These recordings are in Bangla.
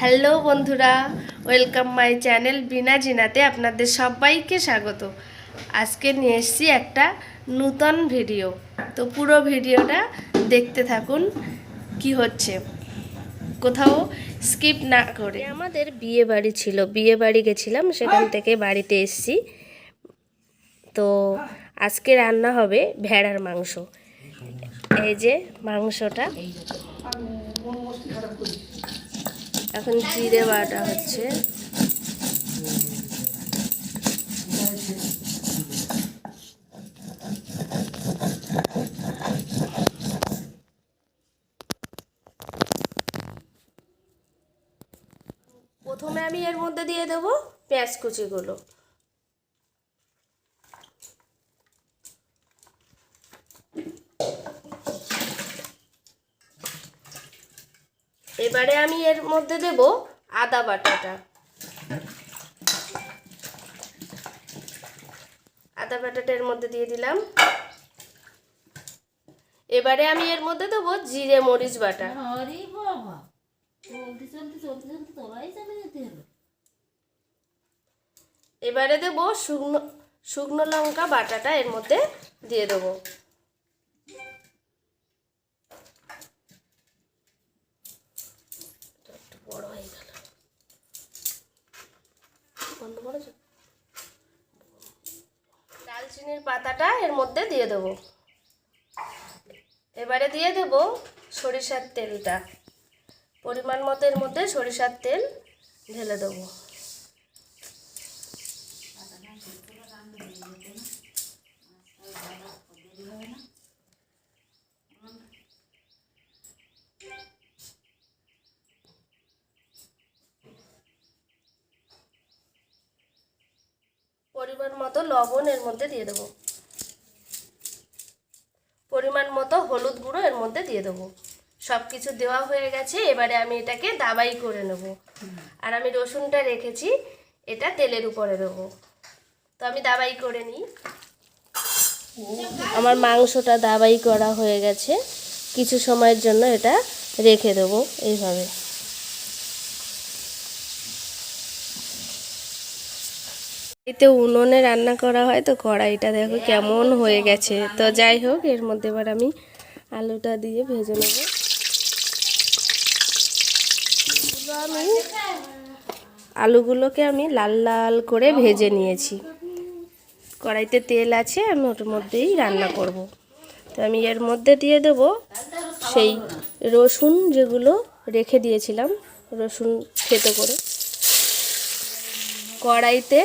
হ্যালো বন্ধুরা, ওয়েলকাম মাই চ্যানেল বিনা জিনাতে আপনাদের সবাইকে স্বাগত। আজকে নিয়ে এসেছি একটা নূতন ভিডিও। তো পুরো ভিডিওটা দেখতে থাকুন কি হচ্ছে। কোথাও স্কিপ না করে। আমাদের বিয়ে বাড়ি ছিল, বিয়ে বাড়ি গেছিলাম, সেখান থেকে বাড়িতে এসেছি। তো আজকে রান্না হবে ভেড়ার মাংস। এই যে মাংসটা। এখন জিরে বাটা হচ্ছে। প্রথমে আমি এর মধ্যে দিয়ে দেবো পেঁয়াজ কুচিগুলো। এবারে আমি এর মধ্যে দেব আদা বাটাটা। আদা বাটাটা এর মধ্যে দিয়ে দিলাম। এবারে আমি এর মধ্যে দেবো জিরে মরিচ বাটা। এবারে দেবো শুকনো শুকনো লঙ্কা বাটাটা এর মধ্যে দিয়ে দেবো এটা একটু বড় হয়ে গেল বন্ধ করেছ? দালচিনির পাতাটা এর মধ্যে দিয়ে দেব। এবারে দিয়ে দেব সরিষার তেলটা। পরিমাণ মতো এর মধ্যে সরিষার তেল ঢেলে দেবো। পরিমাণ মতো লবণ এর মধ্যে দিয়ে দেবো। পরিমাণ মতো হলুদ গুঁড়ো এর মধ্যে দিয়ে দেবো। সব কিছু দেওয়া হয়ে গেছে, এবারে আমি এটাকে দাবাই করে নেব। আর আমি রসুনটা রেখেছি, এটা তেলের উপরে দেবো। তো আমি দাবাই করে নিই। আমার মাংসটা দাবাই করা হয়ে গেছে, কিছু সময়ের জন্য এটা রেখে দেবো এইভাবে। এতে উনুনে রান্না করা হয় তো কড়াইটা দেখো কেমন হয়ে গেছে। তো যাই হোক, এর মধ্যে এবার আমি আলুটা দিয়ে ভেজে নেব। আমি আলুগুলোকে আমি লাল লাল করে ভেজে নিয়েছি। কড়াইতে তেল আছে, আমি ওর মধ্যেই রান্না করব। তো আমি এর মধ্যে দিয়ে দেব সেই রসুন যেগুলো রেখে দিয়েছিলাম, রসুন খেতে করে। কড়াইতে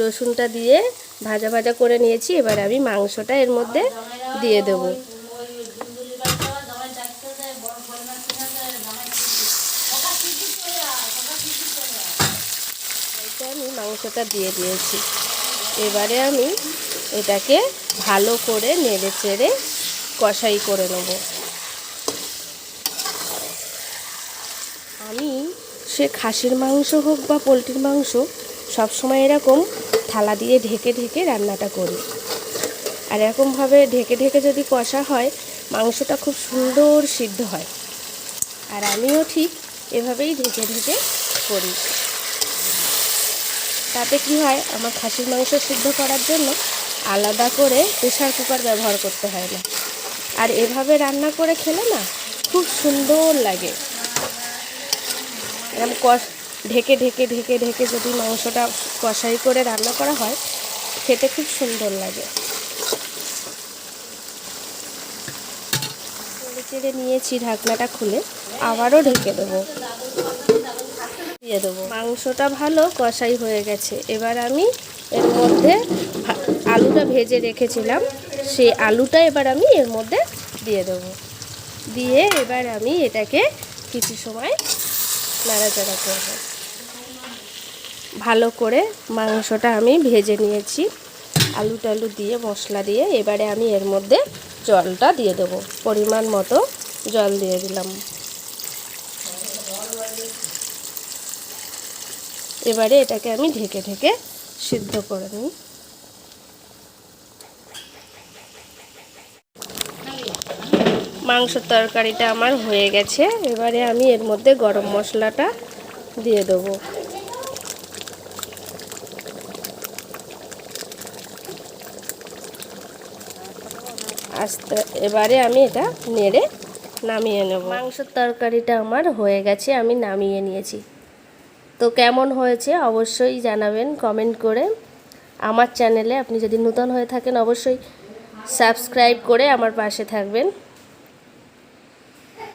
রসুনটা দিয়ে ভাজা ভাজা করে নিয়েছি। এবার আমি মাংসটা এর মধ্যে দিয়ে দেব। আমি মাংসটা দিয়ে দিয়েছি। এবারে আমি এটাকে ভালো করে নেড়ে চেড়ে কষাই করে নেব। আমি সে খাসির মাংস হোক বা পোলট্রির মাংস সবসময় এরকম থালা দিয়ে ঢেকে ঢেকে রান্নাটা করি। আর এরকমভাবে ঢেকে ঢেকে যদি কষা হয়, মাংসটা খুব সুন্দর সিদ্ধ হয়। আর আমিও ঠিক এভাবেই ঢেকে ঢেকে করি। তাতে কি হয়, আমার খাসির মাংস সিদ্ধ করার জন্য আলাদা করে প্রেশার কুকার ব্যবহার করতে হয় না। আর এভাবে রান্না করে খেলে না, খুব সুন্দর লাগে। এরকম কষ ঢেকে ঢেকে ঢেকে ঢেকে যদি মাংসটা কষাই করে রান্না করা হয়, খেতে খুব সুন্দর লাগে। চেড়ে নিয়েছি ঢাকনাটা খুলে, আবারও ঢেকে দেবো। দিয়ে দেবো। মাংসটা ভালো কষাই হয়ে গেছে। এবার আমি এর মধ্যে আলুটা ভেজে রেখেছিলাম। সেই আলুটা এবার আমি এর মধ্যে দিয়ে দেবো। দিয়ে এবার আমি এটাকে কিছু সময় নাড়াচাড়া করব। ভালো করে মাংসটা আমি ভেজে নিয়েছি। আলু টালু দিয়ে, মশলা দিয়ে, এবারে আমি এর মধ্যে জলটা দিয়ে দেবো। পরিমাণ মতো জল দিয়ে দিলাম। এবারে এটাকে আমি ঢেকে ঢেকে সিদ্ধ করে নিই। মাংসর তরকারিটা আমার হয়ে গেছে। এবারে আমি এর মধ্যে গরম মশলাটা দিয়ে দেবো। আস্তে, এবারে আমি এটা নেড়ে নামিয়ে নেব। মাংসের তরকারিটা আমার হয়ে গেছে, আমি নামিয়ে নিয়েছি। তো কেমন হয়েছে অবশ্যই জানাবেন কমেন্ট করে। আমার চ্যানেলে আপনি যদি নূতন হয়ে থাকেন, অবশ্যই সাবস্ক্রাইব করে আমার পাশে থাকবেন।